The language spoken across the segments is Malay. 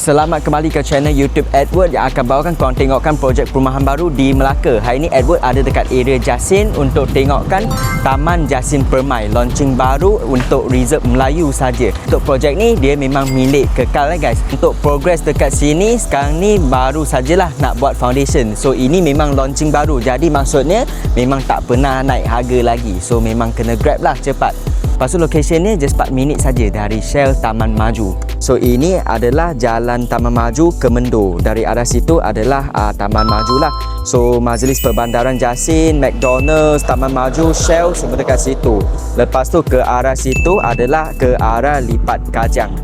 Selamat kembali ke channel YouTube Edward yang akan bawakan korang tengokkan projek perumahan baru di Melaka. Hari ini Edward ada dekat area Jasin untuk tengokkan Taman Jasin Permai. Launching baru untuk reserve Melayu saja. Untuk projek ni dia memang milik kekal eh guys. Untuk progress dekat sini sekarang ni baru sajalah nak buat foundation. So ini memang launching baru. Jadi maksudnya memang tak pernah naik harga lagi. So memang kena grab lah cepat. Lepas tu location ni just 4 minit saja dari Shell Taman Maju. So ini adalah jalan Taman Maju ke Mendo. Dari arah situ adalah uh, Taman Maju lah. So Majlis Perbandaran Jasin, McDonald's, Taman Maju, Shell semua dekat situ. Lepas tu ke arah situ adalah ke arah Lipat Kajang.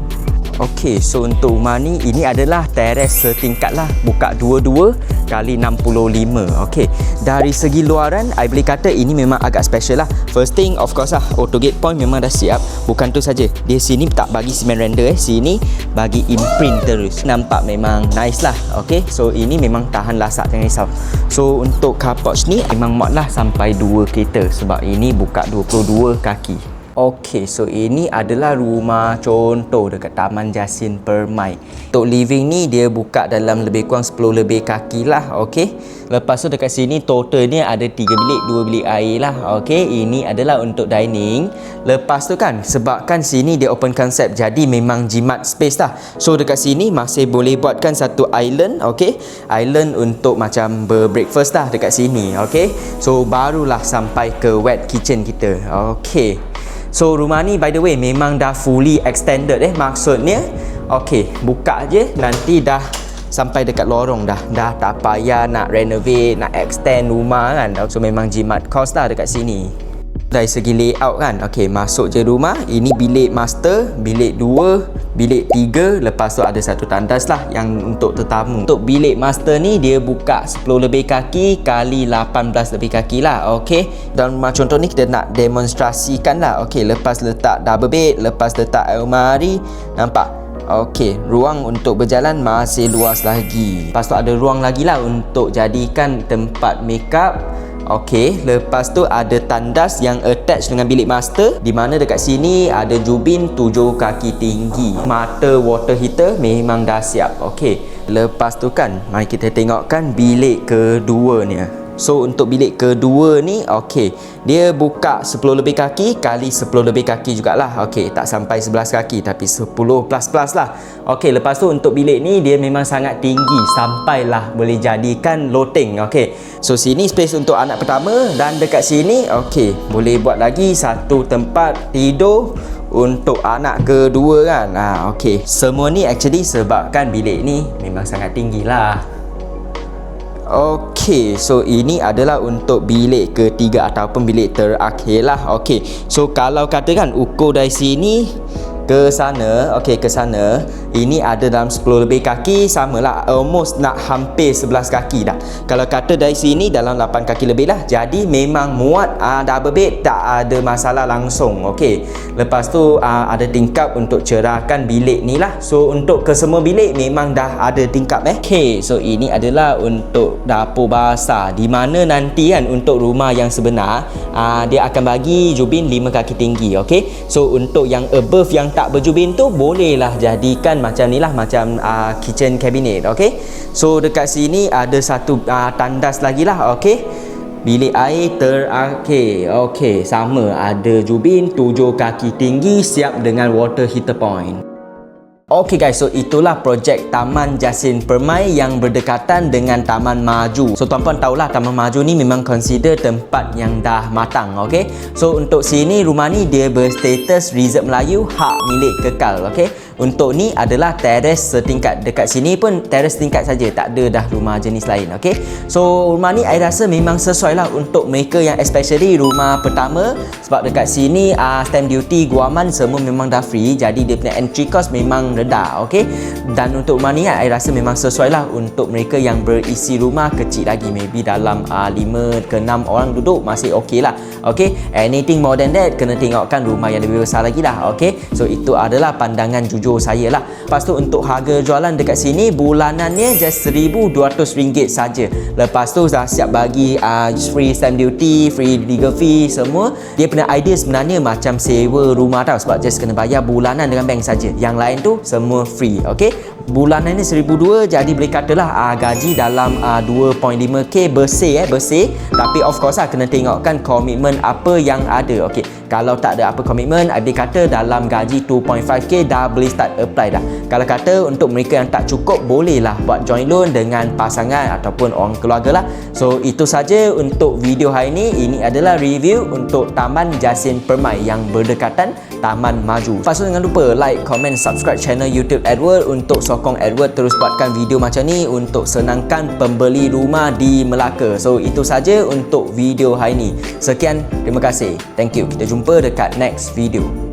Okey, so untuk rumah ni ini adalah teres setingkat lah. Buka dua-dua kali 65. Okey, dari segi luaran, I boleh kata ini memang agak special lah. First thing, of course lah, auto gate point memang dah siap. Bukan tu saja. Dia sini tak bagi cement render eh. Sini bagi imprint terus. Nampak memang nice lah. Okey, so ini memang tahan lasak jangan risau. So untuk car porch ni memang muat lah sampai 2 kereta sebab ini buka 22 kaki. Okey, so ini adalah rumah contoh dekat Taman Jasin Permai. Untuk living ni dia buka dalam lebih kurang 10 lebih kaki lah, okey. Lepas tu dekat sini total ni ada 3 bilik, 2 bilik air lah, okey. Ini adalah untuk dining. Lepas tu kan, sebabkan sini dia open concept jadi memang jimat space lah. So dekat sini masih boleh buatkan satu island, okey. Island untuk macam breakfast lah dekat sini, okey. So barulah sampai ke wet kitchen kita, okey. So rumah ni by the way memang dah fully extended eh maksudnya okey buka je nanti dah sampai dekat lorong dah. Dah tak payah nak renovate nak extend rumah kan. So memang jimat cost lah dekat sini dari segi layout kan? Okey masuk je rumah. Ini bilik master bilik 2 bilik 3 lepas tu ada satu tandas lah yang untuk tetamu. Untuk bilik master ni dia buka 10 lebih kaki kali 18 lebih kaki lah. Okey dan rumah contoh ni kita nak demonstrasikan lah. Okey lepas letak double bed lepas letak almari nampak? Okey, ruang untuk berjalan masih luas lagi. Lepas tu ada ruang lagi lah untuk jadikan tempat makeup Okey, lepas tu ada tandas yang attach dengan bilik master di mana dekat sini ada jubin tujuh kaki tinggi. Mata water heater memang dah siap. Okey, lepas tu kan mari kita tengokkan bilik kedua ni. So untuk bilik kedua ni okey. Dia buka 10 lebih kaki kali 10 lebih kaki jugalah. Okey tak sampai 11 kaki tapi 10 plus plus lah. Okey lepas tu untuk bilik ni dia memang sangat tinggi. Sampailah boleh jadikan loteng okey. So sini space untuk anak pertama dan dekat sini okey. Boleh buat lagi satu tempat tidur untuk anak kedua kan. Ha, okey. Semua ni actually sebabkan bilik ni memang sangat tinggi lah Okey, so ini adalah untuk bilik ketiga ataupun bilik terakhir lah. Okey, so kalau katakan ukur dari sini ke sana okey ke sana. Ini ada dalam 10 lebih kaki samalah almost nak hampir 11 kaki dah. Kalau kata dari sini dalam 8 kaki lebih lah. Jadi memang muat uh, double bed tak ada masalah langsung okey. Lepas tu uh, ada tingkap untuk cerahkan bilik ni lah. So untuk ke semua bilik memang dah ada tingkap eh. Okey so ini adalah untuk dapur basah. Di mana nanti kan untuk rumah yang sebenar uh, dia akan bagi jubin 5 kaki tinggi okey. So untuk yang above yang tak berjubin tu bolehlah jadikan macam ni lah macam uh, kitchen cabinet okey? So dekat sini ada satu uh, tandas lagi lah okey? Bilik air terakhir okey sama. Ada jubin tujuh kaki tinggi siap dengan water heater point Okey guys, so itulah projek Taman Jasin Permai yang berdekatan dengan Taman Maju. So tuan-puan tahulah Taman Maju ni memang consider tempat yang dah matang, okey. So untuk sini rumah ni dia berstatus reserve Melayu hak milik kekal, okey. Untuk ni adalah teres setingkat dekat sini pun teres tingkat saja tak ada dah rumah jenis lain okey? So rumah ni saya rasa memang sesuai lah untuk mereka yang especially rumah pertama. Sebab dekat sini uh, stamp duty guaman semua memang dah free. Jadi dia punya entry cost memang rendah okey? Dan untuk rumah ni saya rasa memang sesuai lah untuk mereka yang berisi rumah kecil lagi. Maybe dalam uh, 5 ke 6 orang duduk masih okey lah okey? Anything more than that kena tengokkan rumah yang lebih besar lagi lah okey? So itu adalah pandangan jujur hijau saya lah. Lepas tu untuk harga jualan dekat sini bulanannya just RM1,200 saja. lepas tu dah siap bagi uh, free stamp duty free legal fee semua. Dia punya idea sebenarnya macam sewa rumah tau sebab just kena bayar bulanan dengan bank saja. yang lain tu semua free ok bulanan ni 1002 jadi boleh katalah uh, gaji dalam uh, 2.5k bersih eh bersih. Tapi of course lah kena tengokkan komitmen apa yang ada okey kalau tak ada apa komitmen Abi kata dalam gaji 2.5k dah boleh start apply dah. Kalau kata untuk mereka yang tak cukup bolehlah buat joint loan dengan pasangan ataupun orang keluarga lah. So itu saja untuk video hari ini. Ini adalah review untuk Taman Jasin Permai yang berdekatan Taman Maju. Lepas tu jangan lupa like, comment, subscribe channel YouTube Edward untuk sokong Edward terus buatkan video macam ni untuk senangkan pembeli rumah di Melaka. So itu saja untuk video hari ini sekian terima kasih. Thank you. Kita jumpa dekat next video.